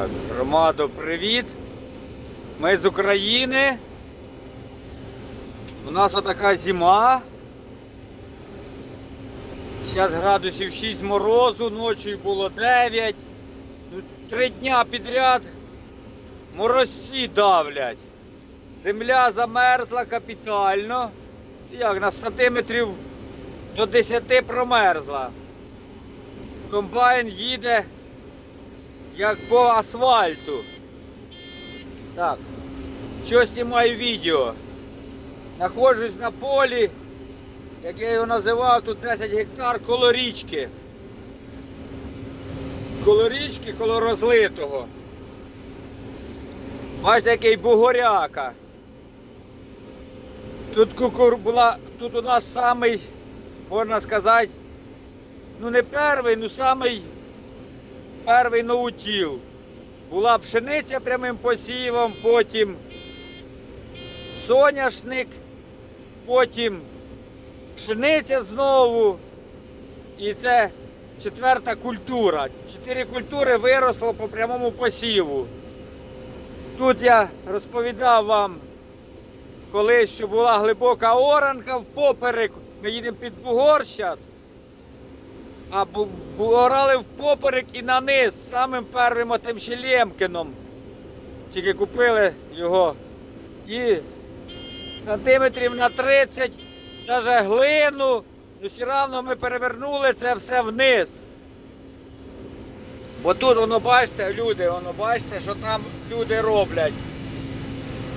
Так, громадо, привіт. Ми з України. У нас отака зима. Зараз градусів 6 морозу, ночі було 9. Ну, Три дня підряд морозці давлять. Земля замерзла капітально. Як на сантиметрів до 10 промерзла. Комбайн їде як по асфальту. Так, що знімаю відео? Находжусь на полі, як я його називав, тут 10 гектар коло річки. Коло річки, коло розлитого. Бачите, який бугоряка. Тут кукур була, тут у нас самий, можна сказати, ну не перший, ну самий перший ноутіл. Була пшениця прямим посівом, потім соняшник, потім пшениця знову. І це четверта культура. Чотири культури виросло по прямому посіву. Тут я розповідав вам колись, що була глибока оранка впоперек. Ми їдемо під Бугор зараз. А орали впоперек і на низ самим першим отим ще Лємкіном. Тільки купили його. І сантиметрів на 30, навіть глину, ну все одно ми перевернули це все вниз. Бо тут воно бачите, люди, воно бачите, що там люди роблять.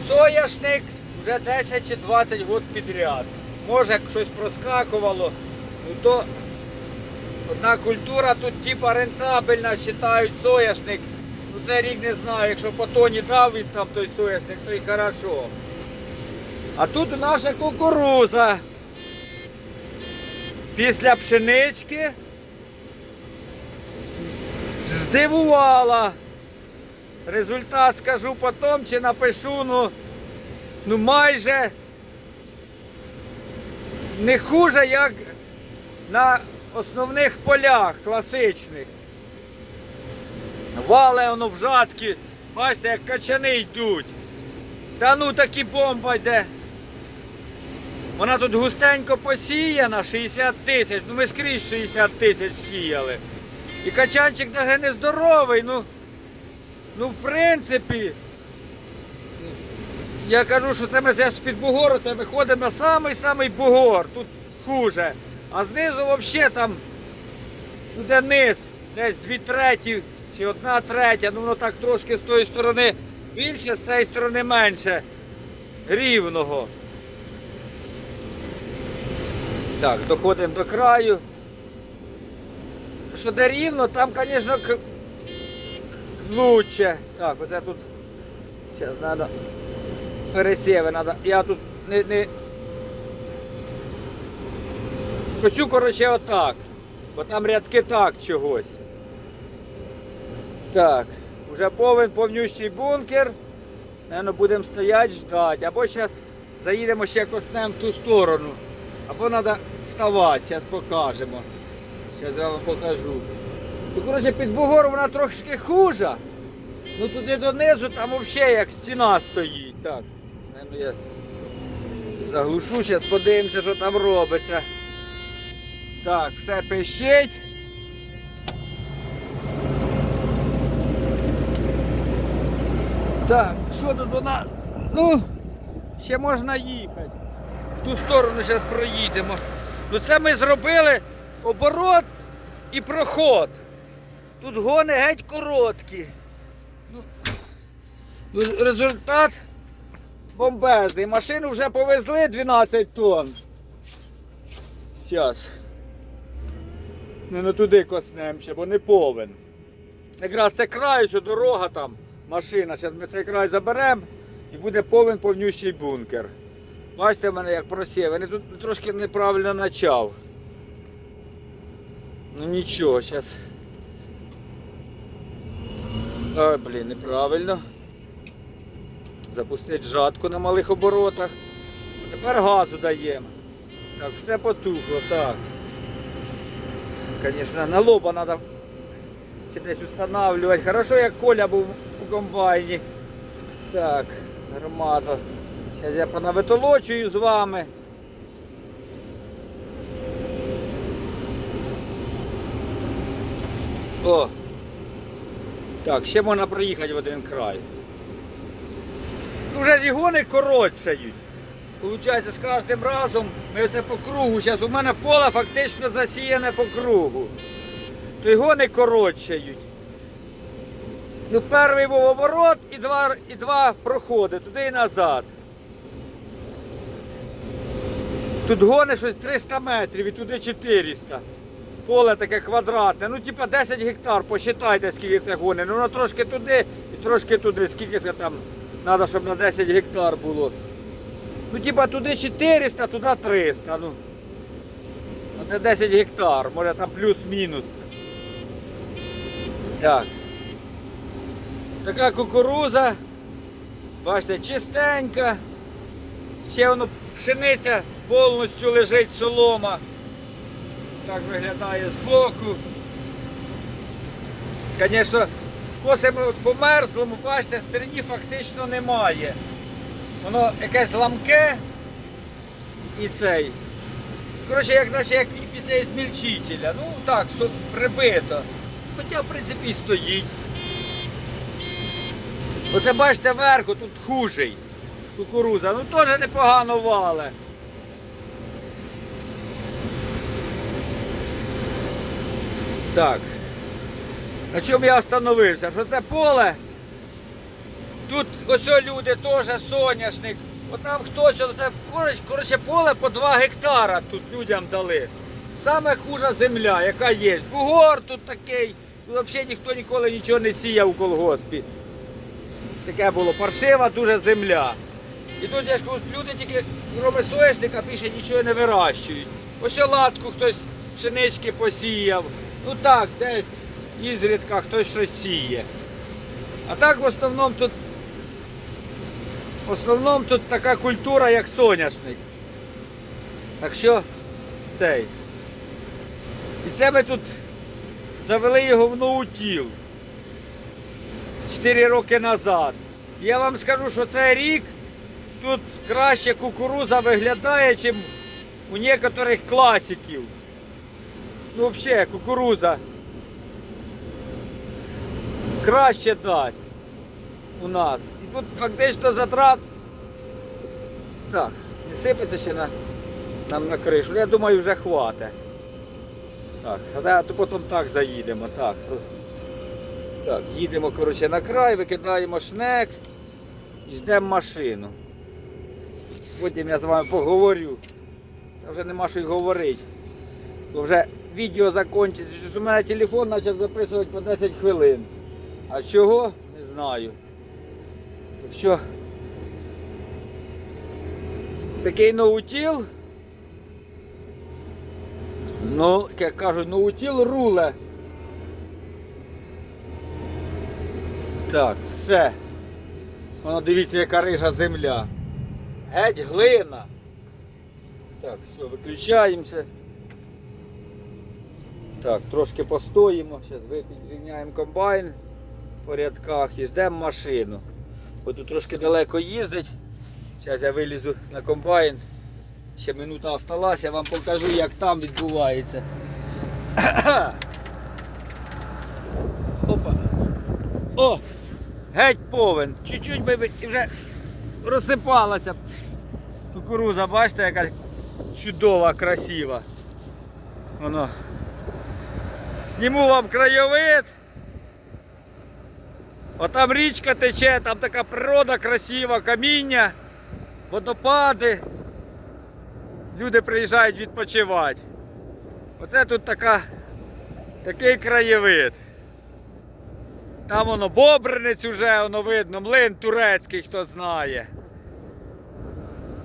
Соняшник вже 10 чи 20 років підряд. Може, як щось проскакувало, ну то одна культура тут типа рентабельна, вважають соняшник. Ну це рік не знаю, якщо по тоні дав він там той соняшник, то й хорошо. А тут наша кукуруза. Після пшенички здивувала. Результат скажу потім, чи напишу, ну, ну майже не хуже, як на основних полях класичних. Вале воно в жатки, бачите, як качани йдуть. Та ну такі бомба йде. Вона тут густенько посіяна, 60 тисяч. Ну ми скрізь 60 тисяч сіяли. І качанчик навіть не здоровий, ну, ну в принципі. Я кажу, що це ми з-під бугору, це виходимо на самий-самий бугор. Тут хуже. А знизу взагалі там, ну де низ, десь дві треті чи одна третя, ну воно так трошки з тої сторони більше, з цієї сторони менше. Рівного. Так, доходимо до краю. Що де рівно, там, звісно, лучше. Так, оце тут. Зараз треба. Пересіви треба. Я тут не. не... Хочу, коротше, отак. Бо там рядки так чогось. Так, вже повен повнющий бункер. Наверно, будемо стояти, ждати. Або зараз заїдемо ще коснем в ту сторону. Або треба ставати, зараз покажемо. Зараз я вам покажу. Ну, коротше, під бугором вона трошки хужа. Ну туди донизу там взагалі як стіна стоїть. Так, наверно, я заглушу, зараз подивимося, що там робиться. Так, все пищить. Так, що тут вона? Ну, ще можна їхати. В ту сторону зараз проїдемо. Ну це ми зробили оборот і проход. Тут гони геть короткі. Ну, ну, результат бомбезний. Машину вже повезли 12 тонн. Зараз. Не на туди коснем ще, бо не повен. Якраз це край, що дорога там, машина. Зараз ми цей край заберемо і буде повен повнющий бункер. Бачите в мене як просів. Я тут трошки неправильно почав. Ну нічого, зараз. Ой, блін, неправильно. Запустити жатку на малих оборотах. Тепер газу даємо. Так, все потухло, так. Звісно, на лоба чи десь встановлювати. Хорошо, як Коля був у комбайні. Так, гармата. Зараз я понавитолочую з вами. О! Так, ще можна проїхати в один край. Ну, Вже ж і гони коротшають. Получається, з кожним разом ми оце по кругу. Зараз у мене поле фактично засіяне по кругу. То й гони коротшають. Ну, перший був оборот і два, і два проходи туди і назад. Тут гони щось 300 метрів і туди 400. Поле таке квадратне. Ну, типа 10 гектар, посчитайте, скільки це гони. Ну, воно трошки туди і трошки туди. Скільки це там треба, щоб на 10 гектар було. Ну, типа туди 400, туди 300. Ну, Ну, це 10 гектар, може там плюс-мінус. Так. Така кукуруза. Бачите, чистенька. Ще воно пшениця повністю лежить солома. Так виглядає збоку. Звісно, косимо по мерзлому, бачите, стерні фактично немає. Воно якесь ламке і цей. Коротше, як наче як після змільчителя. Ну так, прибито. Хоча, в принципі, і стоїть. Оце бачите верху, тут хужий кукуруза. Ну теж непогано вале. Так. На чому я остановився? Що це поле? Тут ось люди теж соняшник. От там хтось, це коротше, поле по 2 гектара тут людям дали. Саме хужа земля, яка є. Бугор тут такий. Взагалі ніхто ніколи нічого не сіяв у колгоспі. Таке було паршива дуже земля. І тут я ж кажу, люди тільки роблять соняшник, а більше нічого не вирощують. Ось оладку хтось пшенички посіяв. Ну так, десь ізрідка хтось щось сіє. А так в основному тут в основному тут така культура, як соняшник. Так що цей. І це ми тут завели його в ноутіл 4 роки назад. Я вам скажу, що цей рік тут краще кукуруза виглядає, ніж у некоторих класиків. Ну, взагалі, кукуруза краще дасть у нас. Тут фактично затрат. Так, не сипеться ще на, нам на кришу. Я думаю, вже хватить. Так, то потім так заїдемо. Так, так їдемо коротше, на край, викидаємо шнек і ждемо машину. Потім я з вами поговорю. Та вже нема що й говорити. То вже відео закінчиться. У мене телефон почав записувати по 10 хвилин. А чого? Не знаю. Що такий ноутіл. Ну, як кажуть, ноутіл руле. Так, все. Воно дивіться, яка рижа земля. Геть глина. Так, все, виключаємося. Так, трошки постоїмо. Зараз вирівняємо комбайн по рядках і ждемо машину. Тут трошки далеко їздить. Зараз я вилізу на комбайн. Ще минута осталась, я вам покажу, як там відбувається. Опа. О! Геть повен. Чуть-чуть би вже розсипалася. Кукуруза, бачите, яка чудова, красива. Воно. Зніму вам краєвид. Отам річка тече, там така природа красива, каміння, водопади. Люди приїжджають відпочивати. Оце тут така, такий краєвид. Там воно бобринець уже воно видно, млин турецький, хто знає.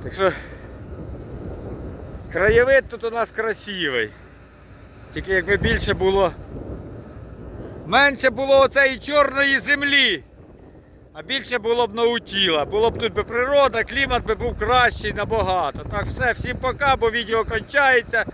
Так що краєвид тут у нас красивий. Тільки якби більше було. Менше було оцеї чорної землі. А більше було б наутіла. Було б тут би природа, клімат би був кращий набагато. Так все, всім пока, бо відео кончається.